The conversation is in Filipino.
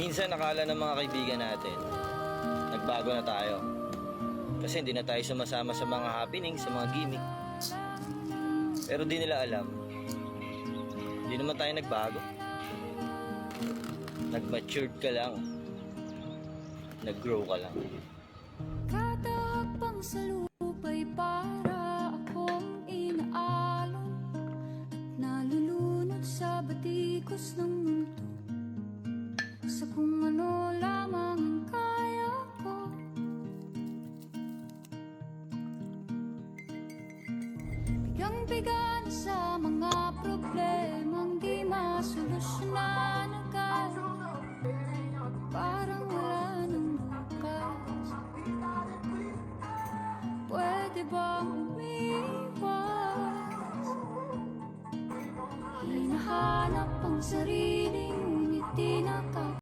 Minsan nakala ng mga kaibigan natin, nagbago na tayo. Kasi hindi na tayo sumasama sa mga happening, sa mga gimmick. Pero di nila alam, hindi naman tayo nagbago. Nag-matured ka lang. Nag-grow ka lang. Kada hakbang sa lupa'y para akong inaalon At nalulunod sa batikos ng mundo Bigang-biga na sa mga problemang di masolusyonan agad Parang wala nang bukas Pwede bang umiwas? Hinahanap ang sarili